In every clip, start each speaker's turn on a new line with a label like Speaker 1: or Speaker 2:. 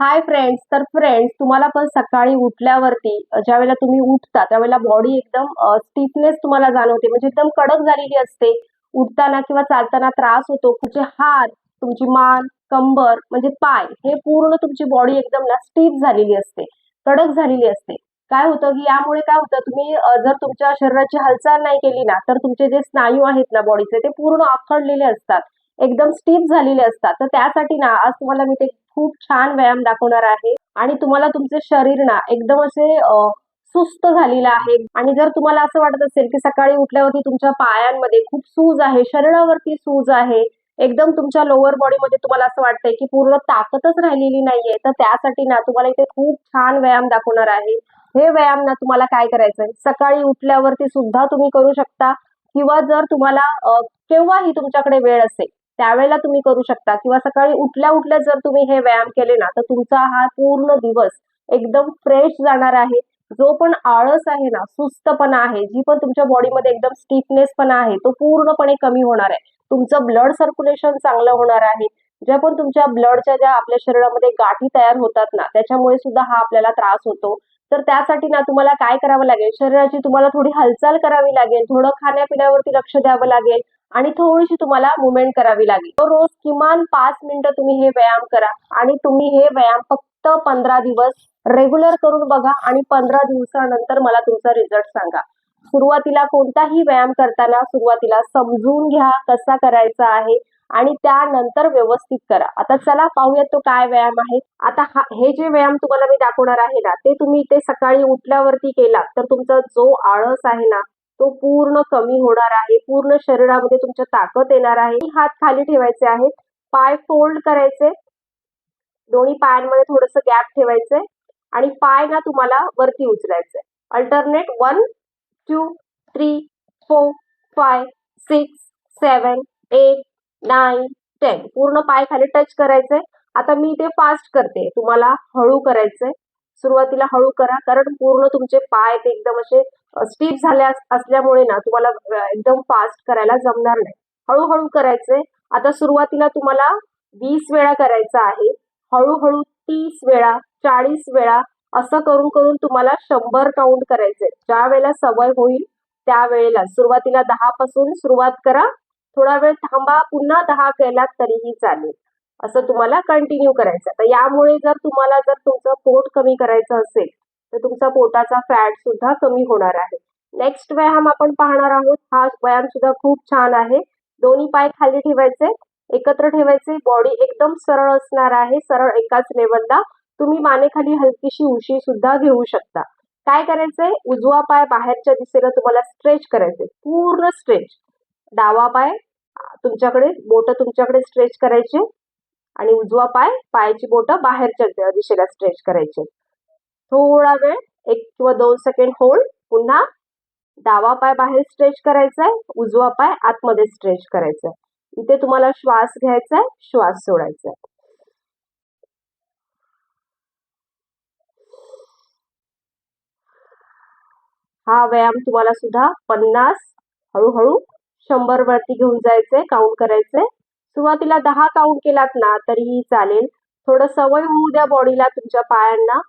Speaker 1: Hi friends तर friends तुम्हाला पण सकाळी उठल्यावरती ज्यावेळेला तुम्ही उठता त्यावेळेला बॉडी एकदम स्टिफनेस तुम्हाला जाणवते. म्हणजे एकदम कडक झालेली असते. उठताना किंवा चालताना त्रास होतो. तुमचे हात तुमची मान कंबर म्हणजे पाय हे पूर्ण तुमची बॉडी एकदम ना स्टिफ झालेली असते. कडक झालेली असते. काय होतं की यामुळे काय होतं तुम्ही जर तुमच्या शरीराची हालचाल नाही केली ना तर तुमचे जे स्नायू आहेत ना बॉडीचे ते पूर्ण आखडलेले असतात. एकदम स्टिफ झालेले असतात. तर त्यासाठी ना आज तुम्हाला मी ते खूप छान व्यायाम दाखवणार आहे. आणि तुम्हाला तुमचे शरीर ना एकदम असे सुस्त झालेलं आहे. आणि जर तुम्हाला असं वाटत असेल की सकाळी उठल्यावरती तुमच्या पायांमध्ये खूप सूज आहे शरीरावरती सूज आहे एकदम तुमच्या लोअर बॉडीमध्ये तुम्हाला असं वाटतंय की पूर्ण ताकदच राहिलेली नाहीये तर त्यासाठी ना तुम्हाला इथे खूप छान व्यायाम दाखवणार आहे. हे व्यायाम ना तुम्हाला काय करायचंय? सकाळी उठल्यावरती सुद्धा तुम्ही करू शकता. किंवा जर तुम्हाला केव्हाही तुमच्याकडे वेळ असेल त्यावेळेला तुम्ही करू शकता. किंवा सकाळी उठल्या उठल्या जर तुम्ही हे व्यायाम केले ना तर तुमचा हा पूर्ण दिवस एकदम फ्रेश जाणार आहे. जो पण आळस आहे ना सुस्तपणा आहे जी पण तुमच्या बॉडीमध्ये एकदम स्टिफनेसपणा आहे तो पूर्णपणे कमी होणार आहे. तुमचं ब्लड सर्क्युलेशन चांगलं होणार आहे. ज्या पण तुमच्या ब्लडच्या ज्या आपल्या शरीरामध्ये गाठी तयार होतात ना त्याच्यामुळे सुद्धा हा आपल्याला त्रास होतो. तर त्यासाठी ना तुम्हाला काय करावं लागेल? शरीराची तुम्हाला थोडी हालचाल करावी लागेल. थोडं खाण्यापिण्यावरती लक्ष द्यावं लागेल. आणि थोडीशी तुम्हाला मुवमेंट करावी लागेल. तर रोज किमान पाच मिनिटं तुम्ही हे व्यायाम करा आणि तुम्ही हे व्यायाम फक्त पंधरा दिवस रेग्युलर करून बघा आणि पंधरा दिवसानंतर मला तुमचा रिझल्ट सांगा. सुरुवातीला कोणताही व्यायाम करताना सुरुवातीला समजून घ्या कसा करायचा आहे आणि त्यानंतर व्यवस्थित करा. आता चला पाहूयात तो काय व्यायाम आहे. आता हा हे जे व्यायाम तुम्हाला मी दाखवणार आहे ना ते तुम्ही ते सकाळी उठल्यावरती केला तर तुमचा जो आळस आहे ना तो पूर्ण कमी होणार आहे पूर्ण शरीरामध्ये तुमच्या ताकद येणार आहे. हात खाली ठेवायचे आहेत पाय फोल्ड करायचे दोन्ही पायांमध्ये थोडस गॅप ठेवायचंय आणि पाय ना तुम्हाला वरती उचलायचे. Alternate one two three four five six seven eight nine ten पूर्ण पाय खाली टच करायचे. आता मी ते फास्ट करते. तुम्हाला हळू करायचंय सुरुवातीला हळू करा कारण पूर्ण तुमचे पाय ते एकदम असे स्टीप झाल्या असल्यामुळे ना तुम्हाला एकदम फास्ट करायला जमणार नाही. हळूहळू करायचंय. आता सुरुवातीला तुम्हाला वीस वेळा करायचं आहे. हळूहळू तीस वेळा चाळीस वेळा असं करून करून तुम्हाला शंभर काउंट करायचंय. ज्या वेळेला सवय होईल त्यावेळेला सुरुवातीला दहा पासून सुरुवात करा. थोडा वेळ थांबा. पुन्हा दहा केलात तरीही चालेल. असं तुम्हाला कंटिन्यू करायचं तर यामुळे जर तुम्हाला जर तुमचं पोट कमी करायचं असेल तर तुमचा पोटाचा फॅट सुद्धा कमी होणार आहे. नेक्स्ट व्यायाम आपण पाहणार आहोत. हा व्यायाम सुद्धा खूप छान आहे. दोन्ही पाय खाली ठेवायचे एकत्र ठेवायचे. बॉडी एकदम सरळ असणार आहे. सरळ एकाच लेवलला तुम्ही मानेखाली हलकीशी उशी सुद्धा घेऊ शकता. काय करायचंय? उजवा पाय बाहेरच्या दिशेला तुम्हाला स्ट्रेच करायचे पूर्ण स्ट्रेच डावा पाय तुमच्याकडे बोट तुमच्याकडे स्ट्रेच करायचे. आणि उजवा पाय पायाची बोट बाहेरच्या दिशेला स्ट्रेच करायचे. थोडा वेळ एक किंवा दोन सेकंड होल्ड पुन्हा डावा पाय बाहेर स्ट्रेच करायचा आहे उजवा पाय आतमध्ये स्ट्रेच करायचा आहे इथे तुम्हाला श्वास घ्यायचा आहे श्वास सोडायचा आहे हा व्यायाम तुम्हाला सुद्धा पन्नास हळूहळू शंभर वरती घेऊन जायचंय काउंट करायचंय. सुरुवातीला दहा काउंट केलात ना तरीही चालेल. थोडं सवय होऊ द्या बॉडीला तुमच्या पायांना.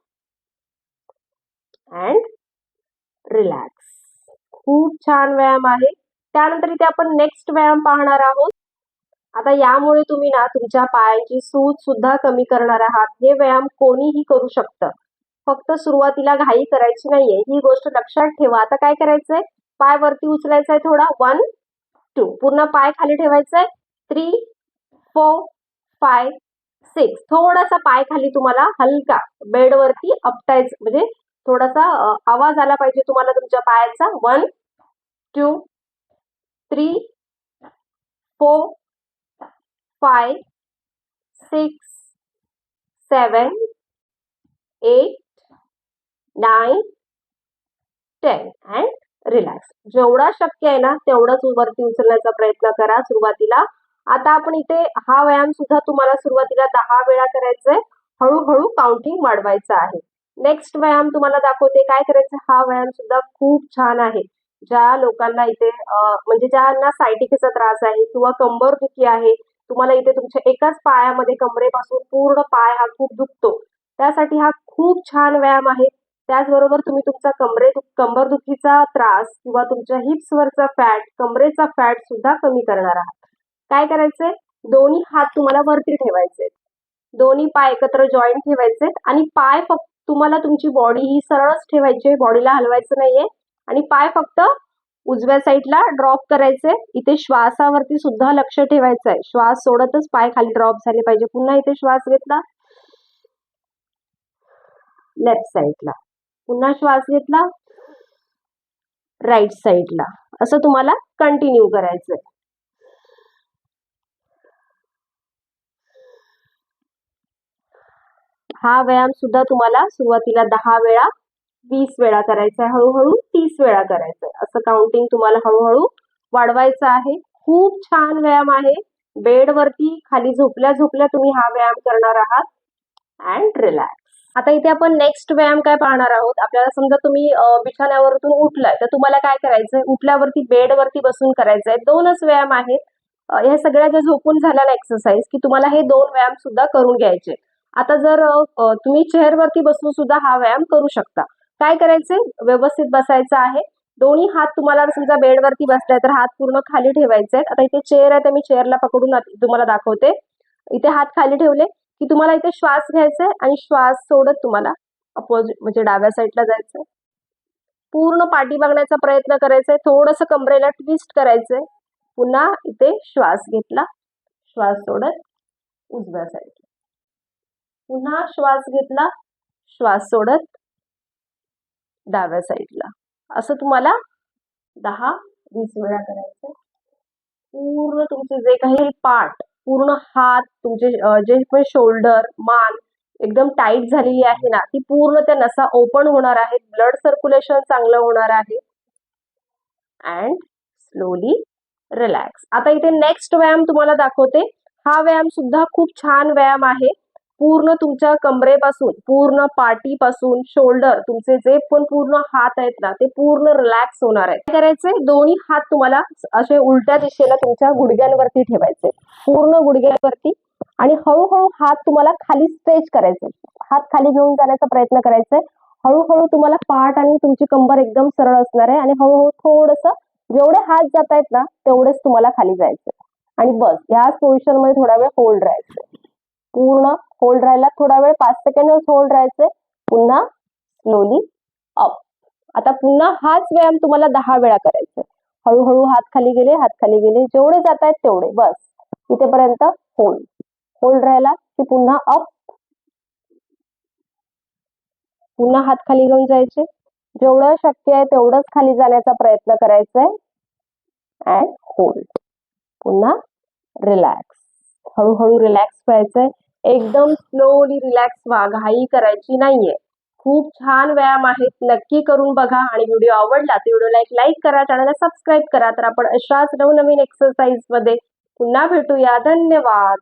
Speaker 1: अँड रिलॅक्स खूप छान व्यायाम आहे. त्यानंतर इथे आपण नेक्स्ट व्यायाम पाहणार आहोत. आता यामुळे तुम्ही ना तुमच्या पायांची सूज सुद्धा कमी करणार आहात. हे व्यायाम कोणीही करू शकतं. फक्त सुरुवातीला घाई करायची नाहीये. ही गोष्ट लक्षात ठेवा. आता काय करायचंय? पाय वरती उचलायचा आहे थोडा. वन टू पूर्ण पाय खाली ठेवायचा आहे थ्री फोर फाय सिक्स थोडासा पाय खाली तुम्हाला हलका बेडवरती अपटायचं. म्हणजे थोडासा आवाज आला पाहिजे तुम्हाला तुमच्या पायाचा. One two three four five six seven eight nine ten. And relax. जेवढा शक्य आहे ना तेवढंच वरती उचलण्याचा प्रयत्न करा सुरुवातीला. आता आपण इथे हा व्यायाम सुद्धा तुम्हाला सुरुवातीला दहा वेळा करायचा आहे हळूहळू काउंटिंग वाढवायचं आहे. नेक्स्ट व्यायाम तुम्हाला दाखवते. काय करायचं? हा व्यायाम सुद्धा खूप छान आहे. ज्या लोकांना इथे म्हणजे ज्यांना सायटिकेचा त्रास आहे किंवा कंबर दुखी आहे तुम्हाला इथे तुमच्या एकाच पायामध्ये कमरेपासून पूर्ण पाय हा खूप दुखतो. त्यासाठी हा खूप छान व्यायाम आहे. त्याचबरोबर तुम्ही तुमचा कमरे कंबरदुखीचा त्रास किंवा तुमच्या हिप्सवरचा फॅट कमरेचा फॅट सुद्धा कमी करणार आहात. काय करायचंय? दोन्ही हात तुम्हाला वरती ठेवायचे दोन्ही पाय एकत्र जॉईंट ठेवायचे आणि पाय फक्त तुम्हाला तुमची बॉडी ही सरळच ठेवायची आहे. बॉडीला हलवायचं नाहीये. आणि पाय फक्त उजव्या साईडला ड्रॉप करायचे. इथे श्वासावरती सुद्धा लक्ष ठेवायचं आहे. श्वास सोडतच पाय खाली ड्रॉप झाले पाहिजे. पुन्हा इथे श्वास घेतला. लेफ्ट साईडला पुन्हा श्वास घेतला. राईट साईडला असं तुम्हाला कंटिन्यू करायचंय. हा व्यायाम सुद्धा तुम्हाला सुरुवातीला दहा वेळा वीस वेळा करायचा आहे. हळूहळू तीस वेळा करायचा आहे. असं काउंटिंग तुम्हाला हळूहळू वाढवायचं आहे. खूप छान व्यायाम आहे. बेडवरती खाली झोपल्या झोपल्या तुम्ही हा व्यायाम करणार आहात. अँड रिलॅक्स आता इथे आपण नेक्स्ट व्यायाम काय पाहणार आहोत? आपल्याला समजा तुम्ही बिछाण्यावरतून उठलाय तर तुम्हाला काय करायचंय? उठल्यावरती बेडवरती बसून करायचंय. दोनच व्यायाम आहेत. या ह्या सगळ्या ज्या झोपून झाल्या एक्सरसाइज की तुम्हाला हे दोन व्यायाम सुद्धा करून घ्यायचे आता जर तुम्ही चेअरवरती बसून सुद्धा हा व्यायाम करू शकता. काय करायचे? व्यवस्थित बसायचं आहे. दोन्ही हात तुम्हाला समजा बेडवरती बसलाय तर हात पूर्ण खाली ठेवायचे आहेत. आता इथे चेअर आहे तर मी चेअरला पकडून तुम्हाला दाखवते. इथे हात खाली ठेवले की तुम्हाला इथे श्वास घ्यायचा आहे आणि श्वास सोडत तुम्हाला अपोजिट म्हणजे डाव्या साईडला जायचंय पूर्ण पाठी बघण्याचा प्रयत्न करायचा आहे. थोडंसं कमरेला ट्विस्ट करायचंय पुन्हा इथे श्वास घेतला. श्वास सोडत उजव्या साईडला पुन्हा श्वास घेतला श्वास सोडत डाव्या साईडला असं तुम्हाला दहा वीस वेळा करायचं पूर्ण तुमचे जे काही पार्ट पूर्ण हात तुमचे जे पण शोल्डर मान एकदम टाईट झालेली आहे ना ती पूर्ण त्या नसा ओपन होणार आहेत. ब्लड सर्क्युलेशन चांगलं होणार आहे. अँड स्लोली रिलॅक्स आता इथे नेक्स्ट व्यायाम तुम्हाला दाखवते. हा व्यायाम सुद्धा खूप छान व्यायाम आहे. पूर्ण तुमच्या कमरेपासून पूर्ण पाठीपासून शोल्डर तुमचे जे पण पूर्ण हात आहेत ना ते पूर्ण रिलॅक्स होणार आहे काय करायचे दोन्ही हात तुम्हाला असे उलट्या दिशेला तुमच्या गुडघ्यांवरती ठेवायचे. पूर्ण गुडघ्यांवरती. आणि हळूहळू हात तुम्हाला खाली स्ट्रेच करायचे. हात खाली घेऊन जाण्याचा प्रयत्न करायचा. आहे हळूहळू तुम्हाला पाठ आणि तुमची कंबर एकदम सरळ असणार आहे. आणि हळूहळू थोडस जेवढे हात जात आहेत ना तेवढेच तुम्हाला खाली जायचं आणि बस ह्याच पोझिशनमध्ये थोडा वेळ होल्ड राहायचं पूर्ण होल्ड राहायला थोडा वेळ पाच सेकंडच होल्ड राहायचंय पुन्हा स्लोली अप आता पुन्हा हाच व्यायाम तुम्हाला दहा वेळा करायचा आहे हळूहळू हात खाली गेले हात खाली गेले. जेवढे जात आहेत तेवढे. बस. इथेपर्यंत होल्ड होल्ड राहिला की पुन्हा अप पुन्हा हात खाली घेऊन जायचे. जेवढं शक्य आहे तेवढंच खाली जाण्याचा प्रयत्न करायचा आहे अँड होल्ड पुन्हा रिलॅक्स हळूहळू रिलॅक्स व्हायचंय. एकदम स्लोली रिलॅक्स व्हा घाई करायची नाहीये. खूप छान व्यायाम आहेत. नक्की करून बघा. आणि व्हिडिओ आवडला तर व्हिडिओला एक लाईक करा. चॅनलला सबस्क्राईब करा. तर आपण अशाच नवनवीन एक्सरसाइजमध्ये पुन्हा भेटूया. धन्यवाद.